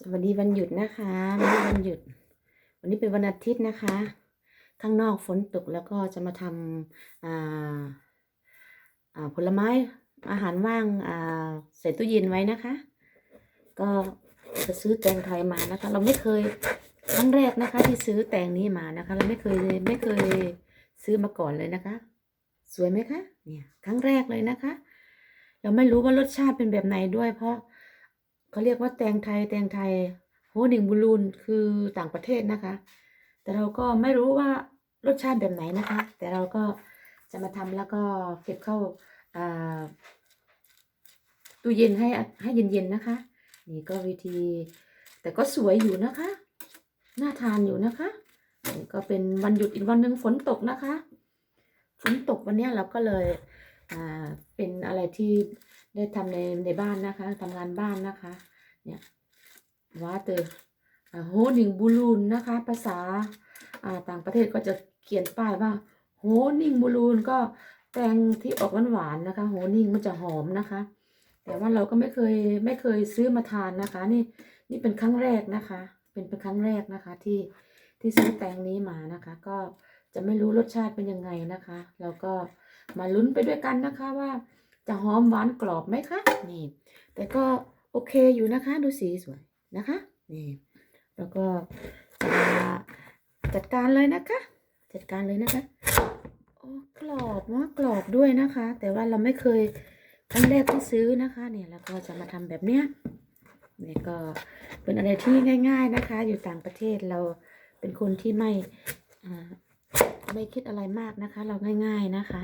สวัสดีวันหยุดนะคะวันนี้วันหยุด วันนี้เป็นวันอาทิตย์นะคะ ข้างนอกฝนตกแล้วก็จะมาทำผลไม้อาหารว่างใส่ตู้เย็นไว้นะคะ ก็จะซื้อแตงไทยมานะคะ เราไม่เคยครั้งแรกนะคะ ที่ซื้อแตงนี้มานะคะ เราไม่เคยไม่เคยซื้อมาก่อนเลยนะคะ สวยไหมคะเนี่ยครั้งแรกเลยนะคะ เราไม่รู้ว่ารสชาติเป็นแบบไหนด้วยเพราะ เขาเรียกว่าแตงไทยแตงไทยโฮนิงบูลูนคือต่างประเทศนะคะ แต่เราก็ไม่รู้ว่ารสชาติแบบไหนนะคะ แต่เราก็จะมาทำแล้วก็เก็บเข้าตู้เย็นให้ให้เย็นๆนะคะ นี่ก็วิธี แต่ก็สวยอยู่นะคะ น่าทานอยู่นะคะนี่ก็เป็นวันหยุดอีกวันหนึ่งฝนตกนะคะ ฝนตกวันนี้เราก็เลย เป็นอะไรที่ได้ทำในในบ้านนะคะทำงานบ้านนะคะ เนี่ยว่าเตอโฮนิงบูลูนนะคะ ภาษาอ่าต่างประเทศก็จะเขียนป้ายว่าโฮนิงบูลูนก็แตงที่ออกหวานๆนะคะ โฮนิงมันจะหอมนะคะ แต่ว่าเราก็ไม่เคยไม่เคยซื้อมาทานนะคะ นี่นี่เป็นครั้งแรกนะคะ เป็นเป็นครั้งแรกนะคะที่ที่ซื้อแตงนี้มานะคะ ก็จะไม่รู้รสชาติเป็นยังไงนะคะ แล้วก็ มาลุ้นไปด้วยกันนะคะว่า จะหอมหวานกรอบไหมคะนี่ แต่ก็โอเคอยู่นะคะ ดูสีสวยนะคะ นี่ แล้วก็จะจัดการเลยนะคะ จัดการเลยนะคะโอ้กรอบเนาะกรอบด้วยนะคะ แต่ว่าเราไม่เคยครั้งแรกที่ซื้อนะคะ เนี่ยแล้วก็จะมาทำแบบเนี้ยนี่ก็เป็นอะไรที่ง่าย ๆนะคะ อยู่ต่างประเทศเราเป็นคนที่ไม่ไม่คิดอะไรมากนะคะ เราง่าย ๆนะคะ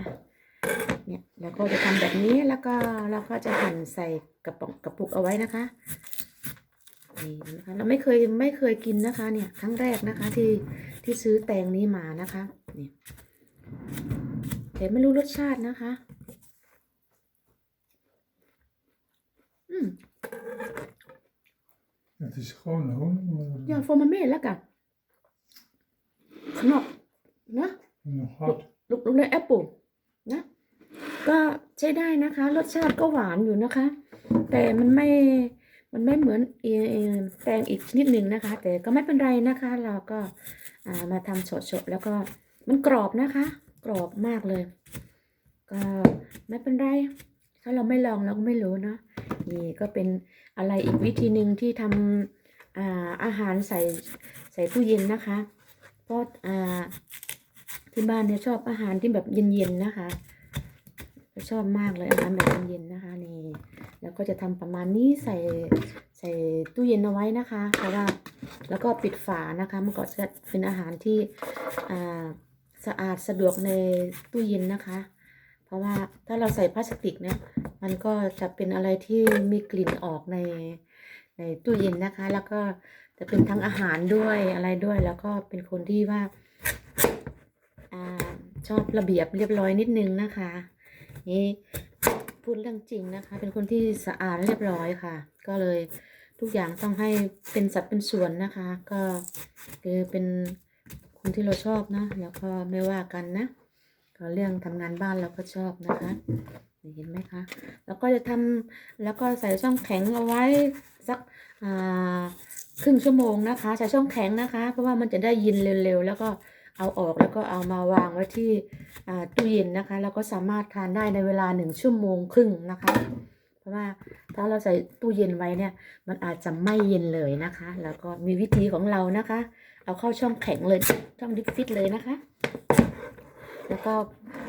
เนี่ยแล้วก็จะทำแบบนี้แล้วก็เราก็จะหั่นใส่กระป๋องกระปุกเอาไว้นะคะนี่นะคะเราไม่เคยไม่เคยกินนะคะ เนี่ยครั้งแรกนะคะที่ที่ซื้อแตงนี้มานะคะเนี่ยแต่ไม่รู้รสชาตินะคะ อืม Het is gewoon honing, maar อย่าโฟมาเมดแล้วกันขนมนะ nog hard. ลูกลูกเลยแอปเปิลนะ ก็ใช้ได้นะคะ รสชาติก็หวานอยู่นะคะ แต่มันไม่มันไม่เหมือนเอแตงอีกชนิดหนึ่งนะคะ แต่ก็ไม่เป็นไรนะคะ เราก็ามาทำสดๆแล้วก็มันกรอบนะคะ กรอบมากเลย ก็ไม่เป็นไร ถ้าเราไม่ลองเราก็ไม่รู้เนาะนี่ก็เป็นอะไรอีกวิธีหนึ่งที่ทำอาอาหารใส่ใส่ตู้เย็นนะคะ เพราะที่บ้านเนี่ยชอบอาหารที่แบบเย็นๆนะคะ ชอบมากเลยอาหารแบบเย็นๆนะคะนี่แล้วก็จะทำประมาณนี้ใส่ใส่ตู้เย็นเอาไว้นะคะเพราะว่าแล้วก็ปิดฝานะคะมันก็จะเป็นอาหารที่สะอาดสะดวกในตู้เย็นนะคะ เพราะว่าถ้าเราใส่พลาสติกเนี่ยมันก็จะเป็นอะไรที่มีกลิ่นออกในในตู้เย็นนะคะ แล้วก็จะเป็นทั้งอาหารด้วยอะไรด้วย แล้วก็เป็นคนที่ว่าอ่าชอบระเบียบเรียบร้อยนิดนึงนะคะ นี่พูดเรื่องจริงนะคะ เป็นคนที่สะอาดเรียบร้อยค่ะ ก็เลยทุกอย่างต้องให้เป็นสัดเป็นส่วนนะคะ ก็คือเป็นคนที่เราชอบนะแล้วก็ไม่ว่ากันนะก็เรื่องทำงานบ้านเราก็ชอบนะคะเห็นไหมคะ แล้วก็จะทำแล้วก็ใส่ช่องแข็งเอาไว้สักครึ่งชั่วโมงนะคะ ใส่ช่องแข็งนะคะ เพราะว่ามันจะได้ยินเร็วๆแล้วก็เอาออกแล้วก็เอามาวางไว้ที่ ตู้เย็นนะคะแล้วก็สามารถทานได้ในเวลาหนึ่งชั่วโมงครึ่งนะคะ เพราะว่าถ้าเราใส่ตู้เย็นไว้เนี่ยมันอาจจะไม่เย็นเลยนะคะ แล้วก็มีวิธีของเรานะคะ เอาเข้าช่องแข็งเลยช่องดิฟฟิตเลยนะคะ แล้วก็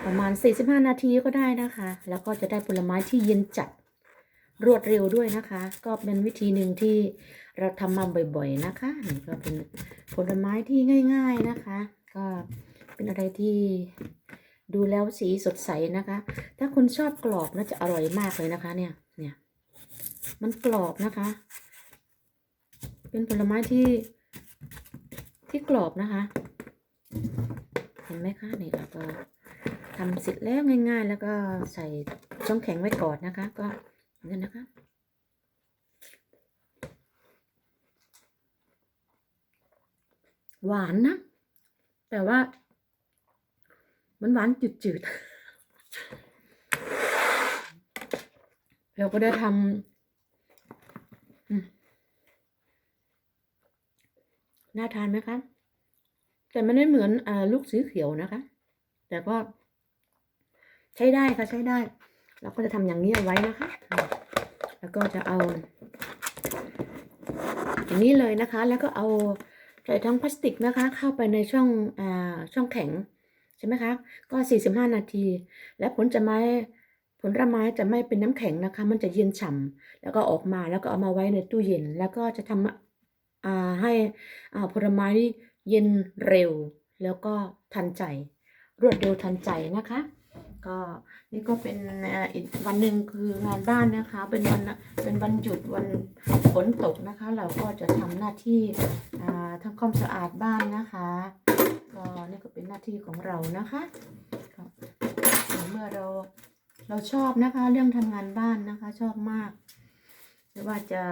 ประมาณ 45 นาทีก็ได้นะคะ แล้วก็จะได้ผลไม้ที่เย็นจัดรวดเร็วด้วยนะคะ ก็เป็นวิธีหนึ่งที่เราทำมาบ่อยๆนะคะนี่ก็เป็นผลไม้ที่ง่าย ๆนะคะ ก็เป็นอะไรที่ ดูแล้วสีสดใสนะคะ ถ้าคุณชอบกรอบน่าจะอร่อยมากเลยนะคะ เนี่ย เนี่ย มันกรอบนะคะ เป็นผลไม้ที่ที่กรอบนะคะ เห็นไหมคะนี่เราก็ทำเสร็จแล้วง่าย ๆ แล้วก็ใส่ช่องแข็งไว้ก่อนนะคะ ก็เนี่นะคะหวานนะ แต่ว่า มันหวานจืดๆเราก็ได้ทำน่าทานไหมคะ แต่มันไม่เหมือนอลูกสีเขียวนะคะ แต่ก็ใช้ได้ค่ะใช้ได้ เราก็จะทำอย่างนี้เอาไว้นะคะ แล้วก็จะเอาอย่างนี้เลยนะคะ แล้วก็เอาใส่ทั้งพลาสติกนะคะ เข้าไปในช่องอ่าช่องแข็ง ช่ไหมคะ ก็ 45 นาที และผลจะไม่ผลไม้จะไม่เป็นน้ำแข็งนะคะ มันจะเย็นฉ่ำแล้วก็ออกมาแล้วก็เอามาไว้ในตู้เย็น แล้วก็จะทำอ่าให้อ่าผลไม้ที่เย็นเร็ว แล้วก็ทันใจ รวดเร็วทันใจนะคะ ก็นี่ก็เป็นอีกวันหนึ่งคืองานบ้านนะคะ เป็นวันเป็นวันหยุดวันฝนตกนะคะ เราก็จะทำหน้าที่ทำความสะอาดบ้านนะคะ ก็นี่ก็เป็นหน้าที่ของเรานะคะเมื่อเราเราชอบนะคะ เรื่องทำงานบ้านนะคะ ชอบมากไม่ว่าจะ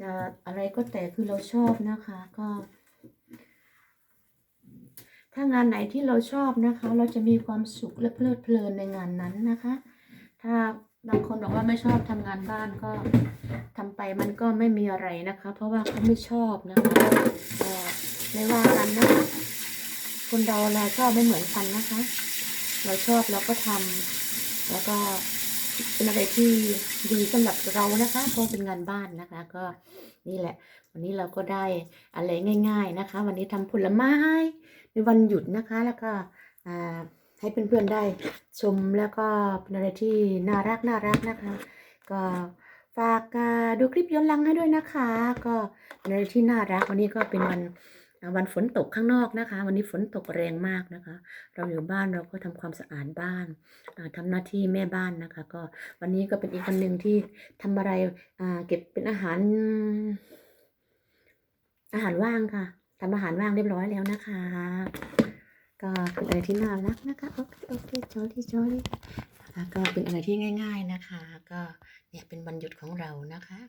จะอะไรก็แต่คือเราชอบนะคะ ก็ ถ้างานไหนที่เราชอบนะคะ เราจะมีความสุขและเพลิดเพลินในงานนั้นนะคะ ถ้าบางคนบอกว่าไม่ชอบทำงานบ้านก็ทำไปมันก็ไม่มีอะไรนะคะ เพราะว่าเขาไม่ชอบนะคะ ไม่ว่ากันนะคนเราเราชอบไม่เหมือนกันนะคะ เราชอบเราก็ทำแล้วก็เป็นอะไรที่ดีสำหรับเรานะคะเพราะเป็นงานบ้านนะคะ ก็นี่แหละ วันนี้เราก็ได้อะไรง่าย ๆนะคะ วันนี้ทำผลไม้ในวันหยุดนะคะ แล้วก็ให้เพื่อนๆได้ชมแล้วก็เป็นอะไรที่น่ารักน่ารักนะคะ ก็ฝากดูคลิปย้อนหลังให้ด้วยนะคะ ก็เป็นอะไรที่น่ารักวันนี้ก็เป็นวัน วันฝนตกข้างนอกนะคะ วันนี้ฝนตกแรงมากนะคะ เราอยู่บ้านเราก็ทำความสะอาดบ้านอ่าทำหน้าที่แม่บ้านนะคะ ก็วันนี้ก็เป็นอีกวันหนึ่งที่ทำอะไรเก็บเป็นอาหาร อาหารว่างค่ะทำอาหารว่างเรียบร้อยแล้วนะคะ ก็เป็นอะไรที่น่ารักนะคะโอเคโอเคจอรี่จอรี่นะคะก็เป็นอะไรที่ง่าย ๆนะคะ ก็เนี่ยเป็นวันหยุดของเรานะคะ